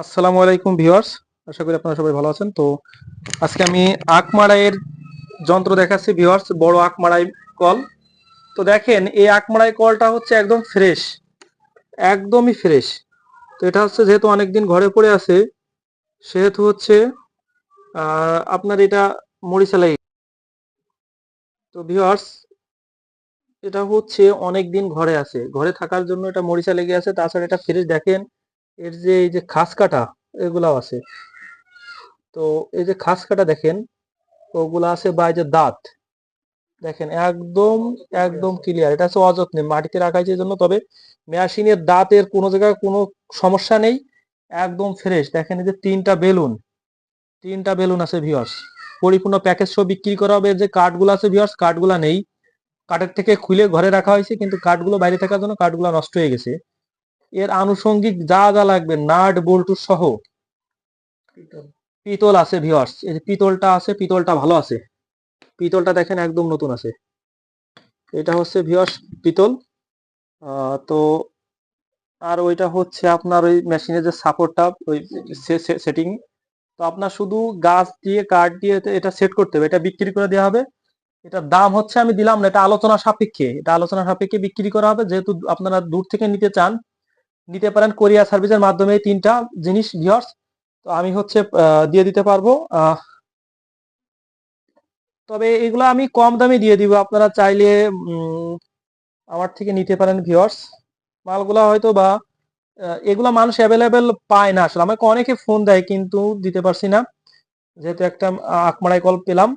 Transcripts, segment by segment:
আসসালামু আলাইকুম ভিউয়ার্স, আশা করি আপনারা সবাই ভালো আছেন। তো আজকে আমি আখ যন্ত্র দেখাচ্ছি ভিউয়ার্স, বড় আখ কল। তো দেখেন, এই আখ কলটা হচ্ছে একদম ফ্রেশ, একদমই ফ্রেশ। তো এটা হচ্ছে যেহেতু অনেকদিন ঘরে পড়ে আছে, সেহেতু হচ্ছে আপনার এটা মরিচা লেগে তো ভিউয়ার্স, এটা হচ্ছে অনেক দিন ঘরে আছে। ঘরে থাকার জন্য এটা মরিচা লেগে আছে, তাছাড়া এটা ফ্রেশ দেখেন এর যে এই যে খাস কাটা, এগুলাও আছে। তো এই যে খাস কাটা দেখেন, ওগুলা আছে বা এই যে দাঁত, দেখেন একদম একদম ক্লিয়ার এটা হচ্ছে অযত্নে, মাটিতে রাখা এই জন্য, তবে মেশিনের দাঁতের কোনো জায়গায় কোনো সমস্যা নেই, একদম ফ্রেশ দেখেন এই যে তিনটা বেলুন তিনটা বেলুন আছে ভিউয়ার্স পরিপূর্ণ প্যাকেজ সব বিক্রি করা হবে। যে কার্ডগুলো আছে ভিউয়ার্স কার্ডগুলো নেই। কাঠের থেকে খুলে ঘরে রাখা হয়েছে, কিন্তু কার্ডগুলো বাইরে থাকার জন্য কার্ডগুলো নষ্ট হয়ে গেছে। এর আনুষঙ্গিক যা যা লাগবে নাট বল্টু সহ পিতল। আছে ভিওয়ার্স এই যে পিতলটা আছে পিতলটা ভালো আছে। পিতলটা দেখেন একদম নতুন আছে। এটা হচ্ছে ভিওয়ার্স পিতল। তো আর ওইটা হচ্ছে আপনার ওই মেশিনের যে সাপোর্টটা ওই সেটিং তো আপনার শুধু গাছ দিয়ে কাঠ দিয়ে এটা সেট করতে হবে। এটা বিক্রি করে দেওয়া হবে। এটার দাম হচ্ছে আমি দিলাম না এটা আলোচনা সাপেক্ষে। এটা আলোচনা সাপেক্ষে বিক্রি করা হবে। যেহেতু আপনারা দূর থেকে নিতে চান নিতে পারেন কোরিয়া সার্ভিসের মাধ্যমে তিনটা জিনিস ভিওর্স তো আমি হচ্ছে দিয়ে দিতে পারব। তবে এগুলো আমি কম দামে দিয়ে দিব। আপনারা চাইলে আমার থেকে নিতে পারেন ভিওর্স মালগুলা হয়তো বা এগুলা মানুষ অ্যাভেলেবেল পায় না আসলে। আমাকে অনেকে ফোন দেয়, কিন্তু দিতে পারছি না। যেহেতু একটা আকমারাই কল পেলাম।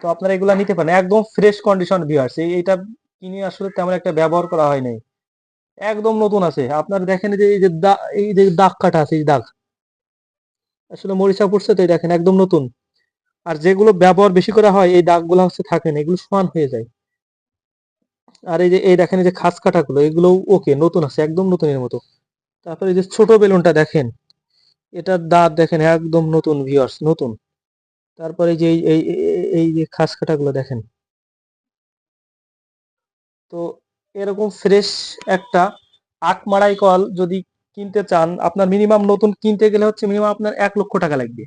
তো আপনারা এগুলা নিতে পারেন। একদম ফ্রেশ কন্ডিশন ভিওর্স এইটা কিনে আসলে তেমন একটা ব্যবহার করা হয় নাই। একদম নতুন আছে। আপনার দেখেন যে, এই যে এই যে দাগ কাটা আছে, এই দাগ। আসলে মরিচা পড়ছে তো দেখেন, একদম নতুন। আর যেগুলো ব্যবহার বেশি করা হয়, এই দাগগুলো হচ্ছে থাকে না, এগুলো সমান হয়ে যায়। আর এই যে, এই দেখেন এই যে খাস কাটাগুলো, এগুলো ওকে নতুন আছে, একদম নতুনের মতো। তারপরে এই যে ছোট বেলুনটা দেখেন, এটার দাঁত দেখেন, একদম নতুন ভিউয়ার্স নতুন। তারপরে যে এই- এই যে খাস কাটাগুলো দেখেন। তো এরকম ফ্রেশ একটা আখ মাড়াই কল যদি কিনতে চান, আপনার মিনিমাম নতুন কিনতে গেলে হচ্ছে মিনিমাম আপনার এক লক্ষ টাকা লাগবে।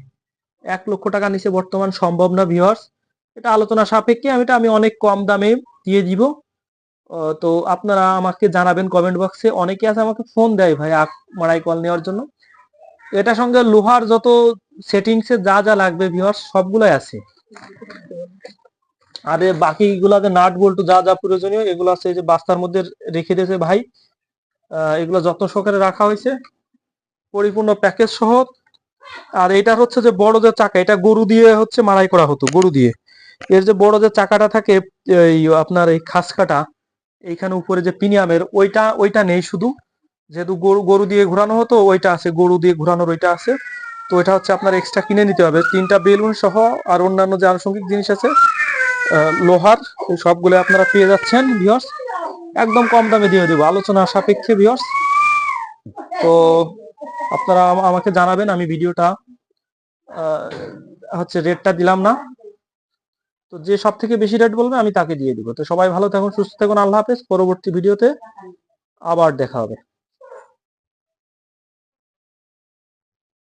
এক লক্ষ টাকা নিচে বর্তমান সম্ভব না ভিউয়ার্স এটা আলোচনা সাপেক্ষে আমি এটা আমি অনেক কম দামে দিয়ে দিব। তো আপনারা আমাকে জানাবেন কমেন্ট বক্সে অনেকে আছে আমাকে ফোন দেয় ভাই আখ মাড়াই কল নেওয়ার জন্য। এটার সঙ্গে লোহার যত সেটিংসে যা যা লাগবে ভিউয়ার্স সবগুলোই আছে। আর বাকিগুলাতে নাট বল্টু যা যা প্রয়োজনীয়, এগুলো আছে যে বাস্তার মধ্যে রেখে দিয়েছে ভাই। এগুলো যত্ন সহকারে রাখা হয়েছে। পরিপূর্ণ প্যাকেজ সহ। আর এটার হচ্ছে যে বড় যে চাকা, এটা গরু দিয়ে হচ্ছে মাড়াই করা হতো, গরু দিয়ে। এর যে বড় যে চাকাটা থাকে, এই আপনার এই খাস কাটা, এইখানে উপরে যে পিনিয়ামের, ওইটা ওইটা নেই শুধু। যেহেতু গরু গরু দিয়ে ঘোরানো হতো, ওইটা আছে, গরু দিয়ে ঘোরানোর ওইটা আছে। তো এটা হচ্ছে আপনার এক্সট্রা কিনে নিতে হবে। তিনটা বেলুন সহ আর অন্যান্য যে আনুষঙ্গিক জিনিস আছে লোহার সবগুলো আপনারা পেয়ে যাচ্ছেন ভিওর্স একদম কম দামে দিয়ে দেবো, আলোচনা সাপেক্ষে ভিওর্স তো আপনারা আমাকে জানাবেন, আমি ভিডিওটা হচ্ছে রেটটা দিলাম না। তো যে সব থেকে বেশি রেট বলবে, আমি তাকে দিয়ে দিব। তো সবাই ভালো থাকুন, সুস্থ থাকুন, আল্লাহ হাফেজ। পরবর্তী ভিডিওতে আবার দেখা হবে।